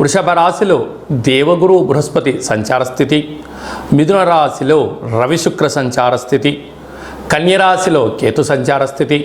వృషభ రాశిలో దేవగురు బృహస్పతి సంచార స్థితి మిథున రాశిలో రవిశుక్ర సంచార స్థితి కన్యరాశిలో కేతు సంచార స్థితి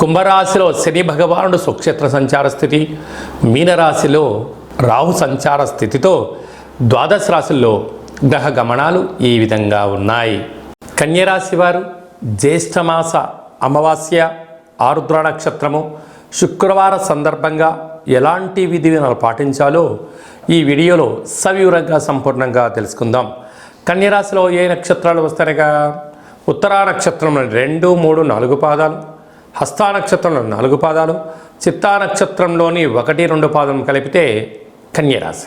కుంభరాశిలో శని భగవానుడు సుక్షేత్ర సంచార స్థితి మీనరాశిలో రాహు సంచార స్థితితో ద్వాదశ రాశుల్లో గ్రహ గమనాలు ఈ విధంగా ఉన్నాయి. కన్యరాశి వారు జ్యేష్ఠమాస అమావాస్య ఆరుద్ర నక్షత్రము శుక్రవార సందర్భంగా ఎలాంటి విధి విధానాలు పాటించాలో ఈ వీడియోలో సవివరంగా సంపూర్ణంగా తెలుసుకుందాం. కన్యరాశిలో ఏ నక్షత్రాలు వస్తాయిగా ఉత్తరా నక్షత్రంలో రెండు మూడు నాలుగు పాదాలు. హస్తా నక్షత్రంలో నాలుగు పాదాలు. చిత్తా నక్షత్రంలోని ఒకటి రెండు పాదం కలిపితే కన్యరాశి.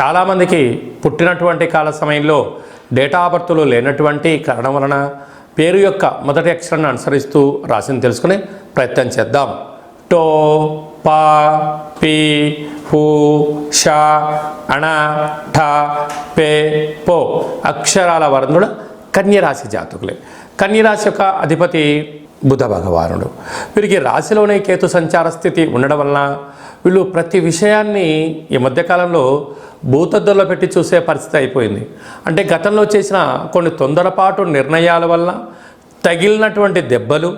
చాలామందికి పుట్టినటువంటి కాల సమయంలో డేటా బర్త్లు లేనటువంటి కారణం వలన పేరు యొక్క మొదటి అక్షరాన్ని అనుసరిస్తూ రాశిని తెలుసుకునే ప్రయత్నం చేద్దాం. టో పా పి హు ష అణ ఠ పే పో అక్షరాల వర్ణుడు కన్యరాశి జాతకులే. కన్యరాశి యొక్క అధిపతి బుధ భగవానుడు. వీరికి రాశిలోనే కేతు సంచార స్థితి ఉండడం వలన వీళ్ళు ప్రతి విషయాన్ని ఈ మధ్యకాలంలో భూతద్దుల్లో పెట్టి చూసే పరిస్థితి అయిపోయింది. అంటే గతంలో చేసిన కొన్ని తొందరపాటు నిర్ణయాల వల్ల తగిలినటువంటి దెబ్బలు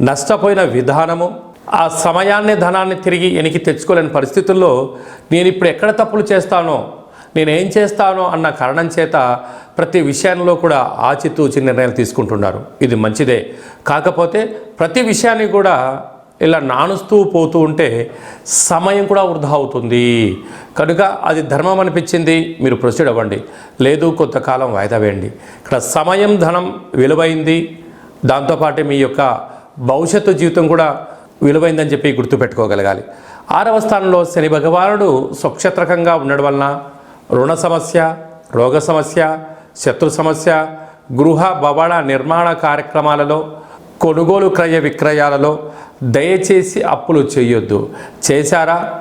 నష్టపోయిన విధానము ఆ సమయాన్ని ధనాన్ని తిరిగి ఎనికి తెచ్చుకోలేని పరిస్థితుల్లో నేను ఇప్పుడు ఎక్కడ తప్పులు చేస్తానో నేనేం చేస్తానో అన్న కారణం చేత ప్రతి విషయంలో కూడా ఆచితూచి నిర్ణయాలు తీసుకుంటున్నారు. ఇది మంచిదే. కాకపోతే ప్రతి విషయాన్ని కూడా ఇలా నానుస్తూ పోతూ ఉంటే సమయం కూడా వృధా అవుతుంది. కనుక అది ధర్మం అనిపించింది మీరు ప్రొసీడ్ అవ్వండి. లేదు కొంతకాలం వాయిదా వేయండి. ఇక్కడ సమయం ధనం విలువైంది. దాంతోపాటు మీ యొక్క భవిష్యత్తు జీవితం కూడా విలువైందని చెప్పి గుర్తుపెట్టుకోగలగాలి. ఆరవ స్థానంలో శని భగవానుడు స్వక్షత్రకంగా ఉండడం వలన రుణ సమస్య రోగ సమస్య శత్రు సమస్య గృహ భవన నిర్మాణ కార్యక్రమాలలో కొనుగోలు క్రయ విక్రయాలలో దయచేసి అప్పులు చేయొద్దు. చేశారా?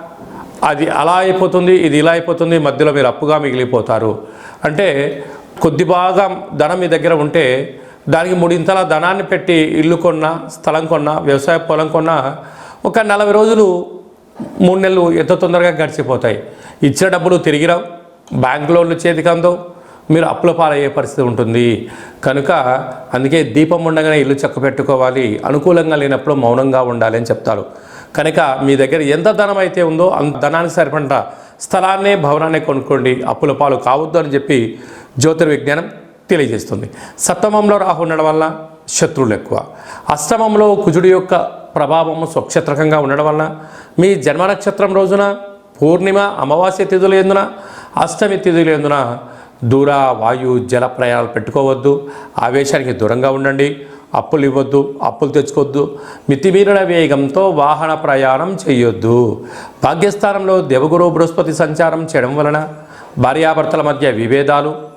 అది అలా అయిపోతుంది ఇది ఇలా అయిపోతుంది మధ్యలో మీరు అప్పుగా మిగిలిపోతారు. అంటే కొద్ది భాగం ధనం మీ దగ్గర ఉంటే దానికి మూడింతల ధనాన్ని పెట్టి ఇల్లు కొన్నా స్థలం కొన్నా వ్యవసాయ పొలం కొన్నా ఒక నలభై రోజులు మూడు నెలలు ఎంత తొందరగా గడిచిపోతాయి. ఇచ్చిన డబ్బులు తిరిగి రావు. బ్యాంక్ లోన్లు చేతికి అందవు. మీరు అప్పుల పాలయ్యే పరిస్థితి ఉంటుంది. కనుక అందుకే దీపం ఉండగానే ఇల్లు చక్క పెట్టుకోవాలి అనుకూలంగా లేనప్పుడు మౌనంగా ఉండాలి అని చెప్తారు. కనుక మీ దగ్గర ఎంత ధనం అయితే ఉందో అంత ధనానికి సరిపడ స్థలాన్నే భవనాన్ని కొనుక్కోండి. అప్పుల పాలు కావద్దు అని చెప్పి జ్యోతిర్విజ్ఞానం తెలియజేస్తుంది. సప్తమంలో రాహు ఉండడం వల్ల శత్రువులు ఎక్కువ. అష్టమంలో కుజుడి యొక్క ప్రభావము స్వక్షత్రకంగా ఉండడం వలన మీ జన్మ నక్షత్రం రోజున పూర్ణిమ అమావాస్య తిథులు ఎందున అష్టమి తిథులు ఎందున దూర వాయు జల ప్రయాణాలు పెట్టుకోవద్దు. ఆవేశానికి దూరంగా ఉండండి. అప్పులు ఇవ్వద్దు అప్పులు తెచ్చుకోవద్దు. మితిమీరిన వేగంతో వాహన ప్రయాణం చేయొద్దు. భాగ్యస్థానంలో దేవగురు బృహస్పతి సంచారం చేయడం వలన భార్యాభర్తల మధ్య విభేదాలు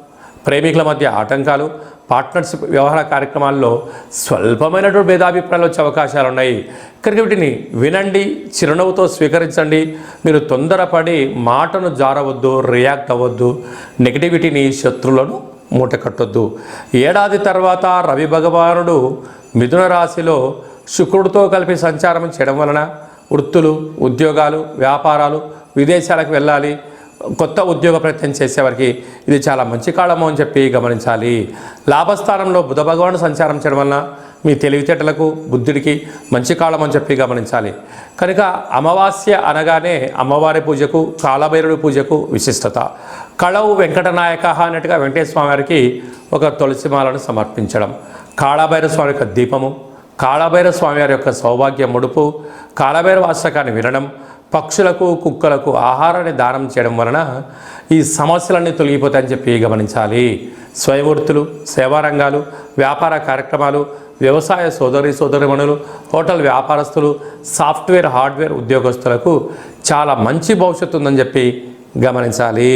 ప్రేమికుల మధ్య ఆటంకాలు పార్ట్నర్షిప్ వ్యవహార కార్యక్రమాల్లో స్వల్పమైనటువంటి భేదాభిప్రాయాలు వచ్చే అవకాశాలు ఉన్నాయి. కనుక వీటిని వినండి చిరునవ్వుతో స్వీకరించండి. మీరు తొందరపడి మాటను జారవద్దు రియాక్ట్ అవ్వద్దు. నెగిటివిటీని శత్రువులను మూటకట్టొద్దు. ఏడాది తర్వాత రవి భగవానుడు మిథున రాశిలో శుక్రుడితో కలిపి సంచారం చేయడం వలన వృత్తులు ఉద్యోగాలు వ్యాపారాలు విదేశాలకు వెళ్ళాలి కొత్త ఉద్యోగ ప్రయత్నం చేసేవారికి ఇది చాలా మంచి కాలము అని చెప్పి గమనించాలి. లాభస్థానంలో బుధ భగవాను సంచారం చేయడం వలన మీ తెలివితేటలకు బుద్ధుడికి మంచి కాలం అని చెప్పి గమనించాలి. కనుక అమావాస్య అనగానే అమ్మవారి పూజకు కాలభైరుడి పూజకు విశిష్టత. కళవు వెంకటనాయక అన్నట్టుగా వెంకటేశ్వర వారికి ఒక తులసిమాలను సమర్పించడం. కాళభైరవ స్వామి యొక్క దీపము కాళభైరవ స్వామి వారి యొక్క సౌభాగ్య ముడుపు కాళభైరవ వాస్తకాన్ని వినడం పక్షులకు కుక్కలకు ఆహారాన్ని దానం చేయడం వలన ఈ సమస్యలన్నీ తొలగిపోతాయని చెప్పి గమనించాలి. స్వయంవృత్తులు సేవారంగాలు వ్యాపార కార్యక్రమాలు వ్యవసాయ సోదరి సోదరిమణులు హోటల్ వ్యాపారస్తులు సాఫ్ట్వేర్ హార్డ్వేర్ ఉద్యోగస్తులకు చాలా మంచి భవిష్యత్తు ఉందని చెప్పి గమనించాలి.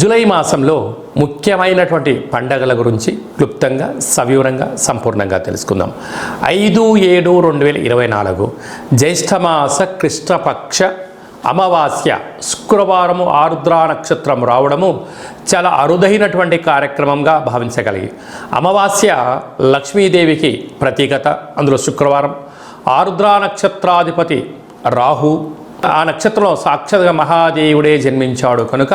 జూలై మాసంలో ముఖ్యమైనటువంటి పండగల గురించి క్లుప్తంగా సవివరంగా సంపూర్ణంగా తెలుసుకుందాం. ఐదు ఏడు రెండు వేల ఇరవై నాలుగు జ్యేష్ఠమాస కృష్ణపక్ష అమావాస్య శుక్రవారము ఆరుద్ర నక్షత్రం రావడము చాలా అరుదైనటువంటి కార్యక్రమంగా భావించగలిగి అమావాస్య లక్ష్మీదేవికి ప్రతీకత అందులో శుక్రవారం ఆరుద్ర నక్షత్రాధిపతి రాహు. ఆ నక్షత్రంలో సాక్షాత్గా మహాదేవుడే జన్మించాడు కనుక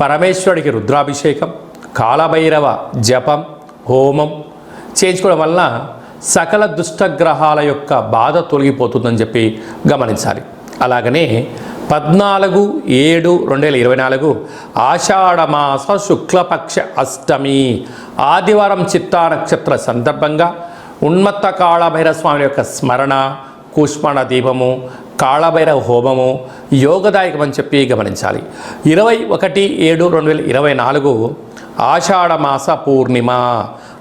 పరమేశ్వరుడికి రుద్రాభిషేకం కాలభైరవ జపం హోమం చేయించుకోవడం వలన సకల దుష్టగ్రహాల యొక్క బాధ తొలగిపోతుందని చెప్పి గమనించాలి. అలాగనే పద్నాలుగు ఏడు రెండు వేల ఇరవై నాలుగు ఆషాఢమాస శుక్లపక్ష అష్టమి ఆదివారం చిత్తా నక్షత్ర సందర్భంగా ఉన్మత్త కాళభైరవ స్వామి యొక్క స్మరణ కూష్మణ దీపము కాళభైరవ హోమము యోగదాయకమని చెప్పి గమనించాలి. ఇరవై ఒకటి ఏడు రెండు వేల ఇరవై నాలుగు ఆషాఢమాస పూర్ణిమ.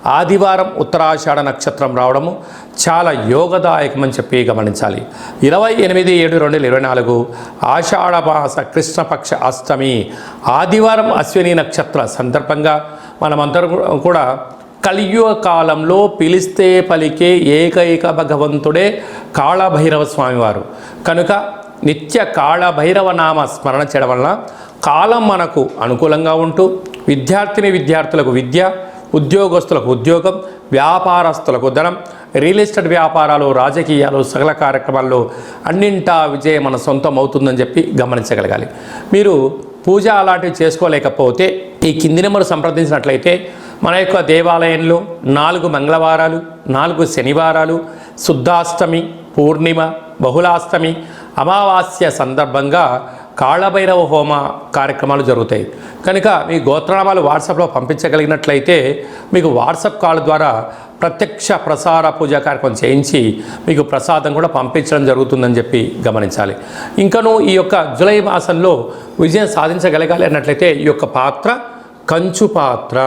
ఆదివారం ఉత్తరాషాఢ నక్షత్రం రావడము చాలా యోగదాయకమని చెప్పి గమనించాలి. ఇరవై ఎనిమిది ఏడు రెండు వేల ఇరవై నాలుగు ఆషాఢమాస కృష్ణపక్ష అష్టమి. ఆదివారం అశ్విని నక్షత్ర సందర్భంగా మనమందరం కూడా కలియుగ కాలంలో పిలిస్తే పలికే ఏకైక భగవంతుడే కాళభైరవ స్వామివారు కనుక నిత్య కాళభైరవ నామ స్మరణ చేయడం వలన కాలం మనకు అనుకూలంగా ఉంటూ విద్యార్థిని విద్యార్థులకు విద్య ఉద్యోగస్తులకు ఉద్యోగం వ్యాపారస్తులకు ధనం రియల్ ఎస్టేట్ వ్యాపారాలు రాజకీయాలు సకల కార్యక్రమాల్లో అన్నింటా విజయం మన సొంతం అవుతుందని చెప్పి గమనించగలగాలి. మీరు పూజ అలాంటివి చేసుకోలేకపోతే ఈ కింది నెంబర్ సంప్రదించినట్లయితే మన యొక్క దేవాలయంలో నాలుగు మంగళవారాలు నాలుగు శనివారాలు శుద్ధాష్టమి పూర్ణిమ బహుళాష్టమి అమావాస్య సందర్భంగా కాళభైరవ హోమ కార్యక్రమాలు జరుగుతాయి. కనుక మీ గోత్రనామాలు వాట్సాప్లో పంపించగలిగినట్లయితే మీకు వాట్సాప్ కాల్ ద్వారా ప్రత్యక్ష ప్రసార పూజా కార్యక్రమం చేయించి మీకు ప్రసాదం కూడా పంపించడం జరుగుతుందని చెప్పి గమనించాలి. ఇంకను ఈ యొక్క జులై మాసంలో విజయం సాధించగలగాలి అన్నట్లయితే ఈ యొక్క పాత్ర కంచు పాత్ర.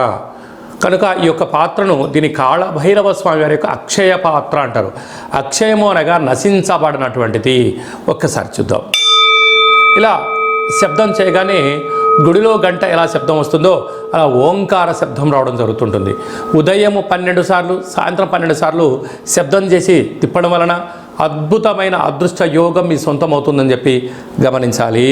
కనుక ఈ యొక్క పాత్రను దీని కాళభైరవ స్వామి వారి యొక్క అక్షయ పాత్ర అంటారు. అక్షయము అనగా నశించబడినటువంటిది. ఒక్కసారి చూద్దాం. ఇలా శబ్దం చేయగానే గుడిలో గంట ఎలా శబ్దం వస్తుందో అలా ఓంకార శబ్దం రావడం జరుగుతుంటుంది. ఉదయం పన్నెండు సార్లు సాయంత్రం పన్నెండు సార్లు శబ్దం చేసి తిప్పడం వలన అద్భుతమైన అదృష్ట యోగం మీ సొంతం అవుతుందని చెప్పి గమనించాలి.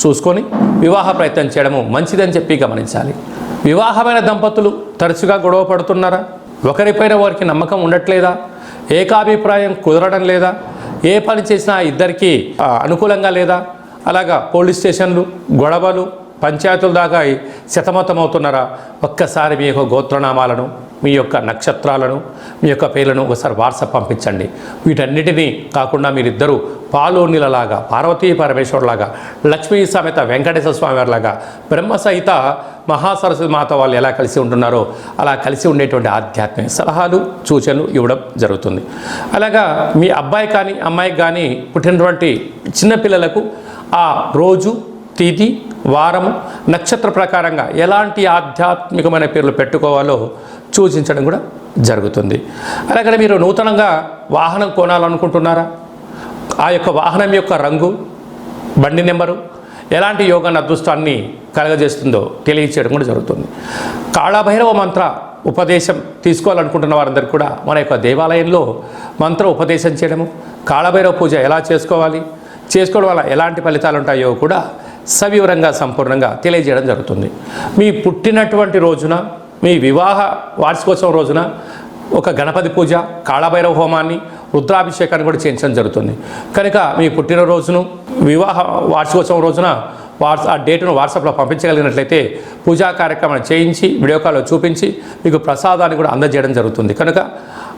చూసుకొని వివాహ ప్రయత్నం చేయడము మంచిదని చెప్పి గమనించాలి. వివాహమైన దంపతులు తరచుగా గొడవ పడుతున్నారా? ఒకరిపైన వారికి నమ్మకం ఉండట్లేదా? ఏకాభిప్రాయం కుదరడం లేదా? ఏ పని చేసినా ఇద్దరికి అనుకూలంగా లేదా? అలాగా పోలీస్ స్టేషన్లు గొడవలు పంచాయతీల దాకా శతమతమవుతున్నారా? ఒక్కసారి మీ యొక్క గోత్రనామాలను మీ యొక్క నక్షత్రాలను మీ యొక్క పేర్లను ఒకసారి వాట్సాప్ పంపించండి. వీటన్నిటినీ కాకుండా మీరిద్దరూ పాలోనిలలాగా పార్వతీ పరమేశ్వరులాగా లక్ష్మీ సమేత వెంకటేశ్వర స్వామి వారిలాగా బ్రహ్మ సహిత మహాసరస్వతి మాత వాళ్ళు ఎలా కలిసి ఉంటున్నారో అలా కలిసి ఉండేటువంటి ఆధ్యాత్మిక సలహాలు సూచనలు ఇవ్వడం జరుగుతుంది. అలాగా మీ అబ్బాయి కానీ అమ్మాయికి కానీ పుట్టినటువంటి చిన్నపిల్లలకు ఆ రోజు తిథి వారము నక్షత్ర ప్రకారంగా ఎలాంటి ఆధ్యాత్మికమైన పేర్లు పెట్టుకోవాలో సూచించడం కూడా జరుగుతుంది. అలాగే మీరు నూతనంగా వాహనం కొనాలనుకుంటున్నారా? ఆ యొక్క వాహనం యొక్క రంగు బండి నెంబరు ఎలాంటి యోగాన్ని అదృష్టాన్ని కలగజేస్తుందో తెలియచేయడం కూడా జరుగుతుంది. కాళభైరవ మంత్ర ఉపదేశం తీసుకోవాలనుకుంటున్న వారందరూ కూడా మన యొక్క దేవాలయంలో మంత్ర ఉపదేశం చేయడము కాళభైరవ పూజ ఎలా చేసుకోవాలి చేసుకోవడం వల్ల ఎలాంటి ఫలితాలు ఉంటాయో కూడా సవివరంగా సంపూర్ణంగా తెలియజేయడం జరుగుతుంది. మీ పుట్టినటువంటి రోజున మీ వివాహ వార్షికోత్సవం రోజున ఒక గణపతి పూజ కాళభైరవ హోమాన్ని రుద్రాభిషేకాన్ని కూడా చేయించడం జరుగుతుంది. కనుక మీ పుట్టినరోజును వివాహ వార్షికోత్సవం రోజున వాట్స్ ఆ డేటును వాట్సాప్లో పంపించగలిగినట్లయితే పూజా కార్యక్రమాన్ని చేయించి వీడియో కాల్లో చూపించి మీకు ప్రసాదాన్ని కూడా అందజేయడం జరుగుతుంది. కనుక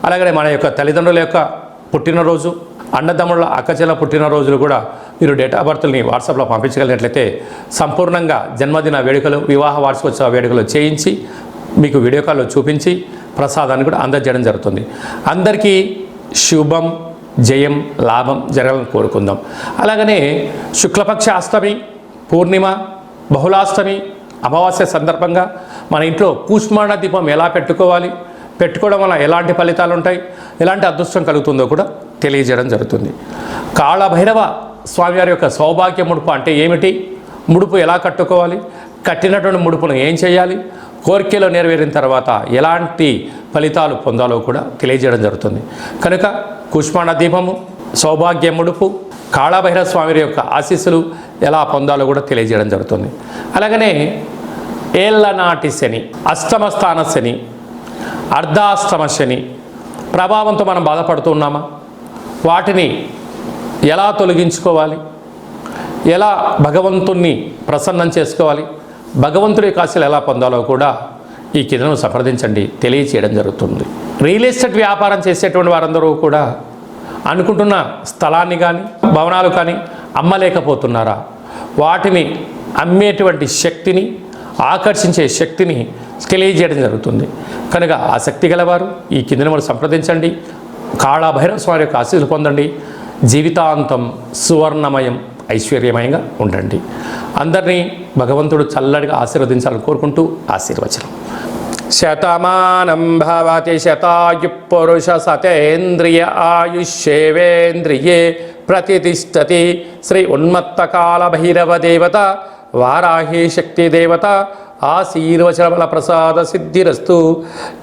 అలాగనే మన యొక్క తల్లిదండ్రుల యొక్క పుట్టినరోజు అన్నదమ్ముళ్ళ అక్కచెల్ల పుట్టినరోజులు కూడా మీరు డేట్ ఆఫ్ బర్త్ని వాట్సాప్లో పంపించగలిగినట్లయితే సంపూర్ణంగా జన్మదిన వేడుకలు వివాహ వార్షికోత్సవ వేడుకలు చేయించి మీకు వీడియో కాల్లో చూపించి ప్రసాదాన్ని కూడా అందజేయడం జరుగుతుంది. అందరికీ శుభం జయం లాభం జరగాలని కోరుకుందాం. అలాగనే శుక్లపక్ష అష్టమి పూర్ణిమ బహుళాష్టమి అమావాస్య సందర్భంగా మన ఇంట్లో కూష్మాణ దీపం ఎలా పెట్టుకోవాలి పెట్టుకోవడం వల్ల ఎలాంటి ఫలితాలు ఉంటాయి ఎలాంటి అదృష్టం కలుగుతుందో కూడా తెలియజేయడం జరుగుతుంది. కాళభైరవ స్వామివారి యొక్క సౌభాగ్య ముడుపు అంటే ఏమిటి? ముడుపు ఎలా కట్టుకోవాలి? కట్టినటువంటి ముడుపును ఏం చేయాలి? కోరికలో నెరవేరిన తర్వాత ఎలాంటి ఫలితాలు పొందాలో కూడా తెలియజేయడం జరుగుతుంది. కనుక కుష్మాణ దీపము సౌభాగ్య ముడుపు కాళభైరవ స్వామి యొక్క ఆశీస్సులు ఎలా పొందాలో కూడా తెలియజేయడం జరుగుతుంది. అలాగనే ఏళ్ళనాటి శని అష్టమ స్థాన శని అర్ధాష్టమ శని ప్రభావంతో మనం బాధపడుతున్నామా వాటిని ఎలా తొలగించుకోవాలి? ఎలా భగవంతుణ్ణి ప్రసన్నం చేసుకోవాలి? భగవంతుడి కాశీలు ఎలా పొందాలో కూడా ఈ కిందను సంప్రదించండి తెలియచేయడం జరుగుతుంది. రియల్ ఎస్టేట్ వ్యాపారం చేసేటువంటి వారందరూ కూడా అనుకుంటున్న స్థలాన్ని కానీ భవనాలు కానీ అమ్మలేకపోతున్నారా? వాటిని అమ్మేటువంటి శక్తిని ఆకర్షించే శక్తిని తెలియజేయడం జరుగుతుంది. కనుక ఆసక్తి గలవారు ఈ కింద మనం సంప్రదించండి. కాళాభైరవ స్వామి యొక్క ఆశీస్సులు పొందండి. జీవితాంతం సువర్ణమయం. ఐశ్వర్యమయంగా ఉండండి. అందరినీ భగవంతుడు చల్లడిగా ఆశీర్వదించాలని కోరుకుంటూ ఆశీర్వచనం. శతమానం భవతి శతాయు పురుష సతేంద్రియ ఆయుష్యేవేంద్రియే ప్రతిష్టతి. శ్రీ ఉన్మత్తకాల భైరవ దేవత వారాహి శక్తి దేవత ఆశీర్వచన బల ప్రసాద సిద్ధిరస్తు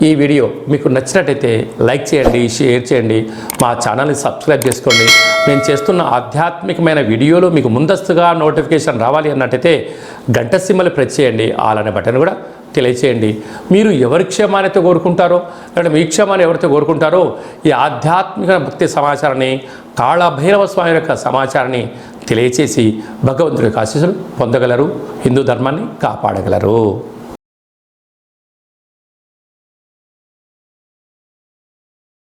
ఈ వీడియో. మీకు నచ్చినట్టయితే లైక్ చేయండి షేర్ చేయండి మా ఛానల్ని సబ్స్క్రైబ్ చేసుకోండి. నేను చేస్తున్న ఆధ్యాత్మికమైన వీడియోలు మీకు ముందస్తుగా నోటిఫికేషన్ రావాలి అన్నట్టయితే గంట సిమ్మలు ప్రెస్ చేయండి. అలానే బటన్ కూడా తెలియచేయండి. మీరు ఎవరి క్షేమాన్ని కోరుకుంటారో లేదంటే మీ క్షేమాన్ని ఎవరితో కోరుకుంటారో ఈ ఆధ్యాత్మిక భక్తి సమాచారాన్ని కాళభైరవ స్వామి యొక్క సమాచారాన్ని తెలియచేసి భగవంతుడి యొక్క ఆశీస్సులు పొందగలరు. హిందూ ధర్మాన్ని కాపాడగలరు.